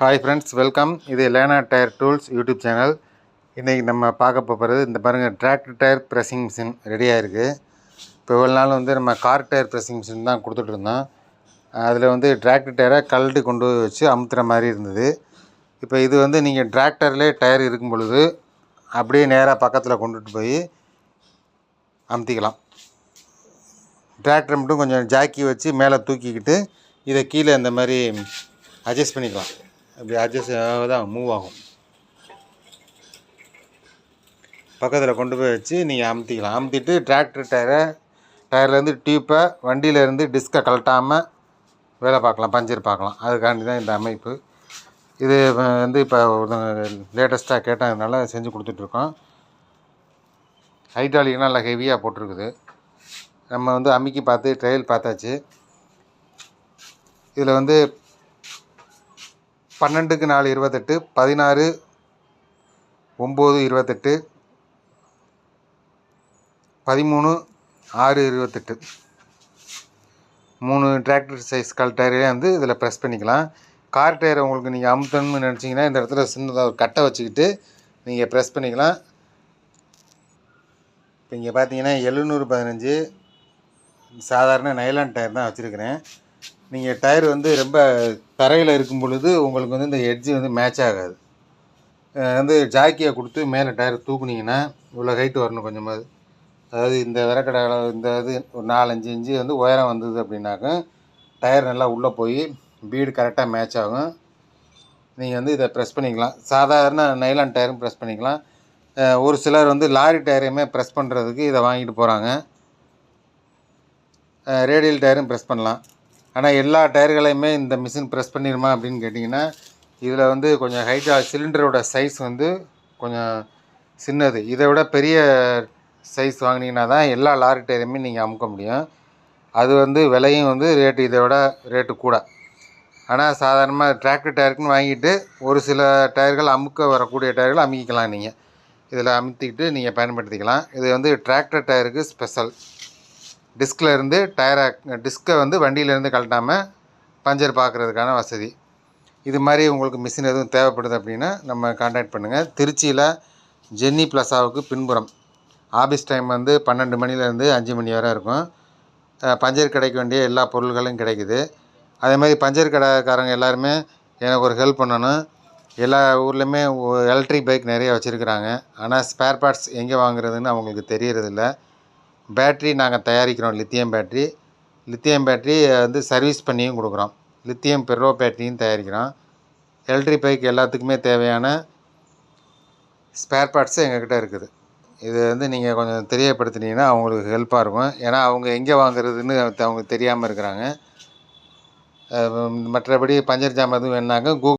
Hi friends welcome இது Lena tyre tools YouTube channel இன்றைக்கி நம்ம பார்க்க போகிறது இந்த பாருங்கள் டிராக்டர் டயர் ப்ரெஸ்ஸிங் மிஷின் ரெடியாக இருக்குது இப்போ இவ்வளோ நாள் வந்து நம்ம கார் டயர் ப்ரெஸ்ஸிங் மிஷின் தான் கொடுத்துட்ருந்தோம் அதில் வந்து டிராக்டர் டயரை கழட்டி கொண்டு போய் வச்சு அமுத்துற மாதிரி இருந்தது. இப்போ இது வந்து நீங்கள் டிராக்டர்லேயே டயர் இருக்கும் பொழுது அப்படியே நேராக பக்கத்தில் கொண்டுட்டு போய் அமுத்திக்கலாம். டிராக்டர் மட்டும் கொஞ்சம் ஜாக்கி வச்சு மேலே தூக்கிக்கிட்டு இதை கீழே இந்த மாதிரி அட்ஜஸ்ட் பண்ணிக்கலாம். அப்படி அட்ஜஸ்ட் தான் மூவ் ஆகும். பக்கத்தில் கொண்டு போய் வச்சு நீங்கள் அமுத்திக்கலாம். அமுத்திட்டு டிராக்டர் டயரை டயர்லேருந்து டியூப்பை வண்டியிலேருந்து டிஸ்கை கழட்டாமல் வேலை பார்க்கலாம் பஞ்சர் பார்க்கலாம். அதுக்காண்டி தான் இந்த அமைப்பு. இது வந்து இப்போ லேட்டஸ்ட்டாக கேட்டதுனால செஞ்சு கொடுத்துட்ருக்கோம். ஹைட்ராலிக் நல்லா ஹெவியாக போட்டிருக்குது. நம்ம வந்து அமுக்கி பார்த்து ட்ரையல் பார்த்தாச்சு. இதில் வந்து பன்னெண்டுக்கு நாலு இருபத்தெட்டு பதினாறு ஒம்பது இருபத்தெட்டு பதிமூணு ஆறு இருபத்தெட்டு. மூணு டிராக்டர் சைஸ் கல் டயரே வந்து இதில் ப்ரெஸ் பண்ணிக்கலாம். கார் டயரை உங்களுக்கு நீங்கள் அமுத்தணும்னு நினச்சிங்கன்னா இந்த இடத்துல சின்னதாக ஒரு கட்டை வச்சுக்கிட்டு நீங்கள் ப்ரெஸ் பண்ணிக்கலாம். இப்போ இங்கே பார்த்தீங்கன்னா எழுநூறு பதினஞ்சு சாதாரண நைலான் டயர் தான் வச்சுருக்கிறேன். நீங்கள் டயர் வந்து ரொம்ப தரையில் இருக்கும் பொழுது உங்களுக்கு வந்து இந்த எட்ஜு வந்து மேட்ச் ஆகாது. வந்து ஜாக்கியை கொடுத்து மேலே டயர் தூக்குனீங்கன்னா இவ்வளோ ஹைட்டு வரணும் கொஞ்சமாவது அதாவது இந்த விரக்கடை இந்த இது ஒரு நாலஞ்சு இன்ச்சு வந்து உயரம் வந்தது அப்படின்னாக்கா டயர் நல்லா உள்ளே போய் பீடு கரெக்டாக மேட்ச் ஆகும். நீங்கள் வந்து இதை ப்ரெஸ் பண்ணிக்கலாம். சாதாரண நைலான் டயரும் ப்ரெஸ் பண்ணிக்கலாம். ஒரு சிலர் வந்து லாரி டயரையுமே ப்ரெஸ் பண்ணுறதுக்கு இதை வாங்கிட்டு போகிறாங்க ரேடியல் டயரும் ப்ரெஸ் பண்ணலாம். ஆனால் எல்லா டயர்களையுமே இந்த மிஷின் ப்ரெஸ் பண்ணிடுமா அப்படின்னு கேட்டிங்கன்னா இதில் வந்து கொஞ்சம் ஹைட்டாக சிலிண்டரோட சைஸ் வந்து கொஞ்சம் சின்னது. இதை விட பெரிய சைஸ் வாங்கினீங்கன்னா தான் எல்லா லாரி டயருமே நீங்கள் அமுக்க முடியும். அது வந்து விலையும் வந்து ரேட்டு இதை விட ரேட்டு கூட. ஆனால் சாதாரணமாக டிராக்டர் டயருக்குன்னு வாங்கிட்டு ஒரு சில டயர்கள் அமுக்க வரக்கூடிய டயர்கள் அமுக்கிக்கலாம் நீங்கள் இதில் அமுத்திக்கிட்டு நீங்கள் பயன்படுத்திக்கலாம். இது வந்து டிராக்டர் டயருக்கு ஸ்பெஷல் டிஸ்கில் இருந்து டயரை டிஸ்கை வந்து வண்டியிலேருந்து கழட்டாமல் பஞ்சர் பார்க்குறதுக்கான வசதி. இது மாதிரி உங்களுக்கு மிஷின் எதுவும் தேவைப்படுது அப்படின்னா நம்ம காண்டாக்ட் பண்ணுங்கள் திருச்சியில் ஜென்னி பிளஸாவுக்கு பின்புறம். ஆஃபீஸ் டைம் வந்து பன்னெண்டு மணிலேருந்து அஞ்சு மணி வரை இருக்கும். பஞ்சர் கிடைக்க வேண்டிய எல்லா பொருள்களும் கிடைக்குது. அதே மாதிரி பஞ்சர் கடைக்காரங்க எல்லாருமே எனக்கு ஒரு ஹெல்ப் பண்ணணும். எல்லா ஊர்லேயுமே எலக்ட்ரிக் பைக் நிறைய வச்சுருக்குறாங்க. ஆனால் ஸ்பேர் பார்ட்ஸ் எங்கே வாங்குறதுன்னு அவங்களுக்கு தெரியறதில்ல. பேட்ரி நாங்கள் தயாரிக்கிறோம் லித்தியம் பேட்ரி லித்தியம் பேட்ரி வந்து சர்வீஸ் பண்ணியும் கொடுக்குறோம். லித்தியம் பெர்ரோ பேட்டரியும் தயாரிக்கிறோம். எலக்ட்ரிக் பைக் எல்லாத்துக்குமே தேவையான ஸ்பேர் பார்ட்ஸு எங்கக்கிட்ட இருக்குது. இது வந்து நீங்கள் கொஞ்சம் தெரியப்படுத்தினீங்கன்னா அவங்களுக்கு ஹெல்ப்பாக இருக்கும். ஏன்னா அவங்க எங்கே வாங்குறதுன்னு அவங்களுக்கு தெரியாமல் இருக்கிறாங்க. மற்றபடி பஞ்சர் ஜாமான் எதுவும் வேணாங்க. கூகுள்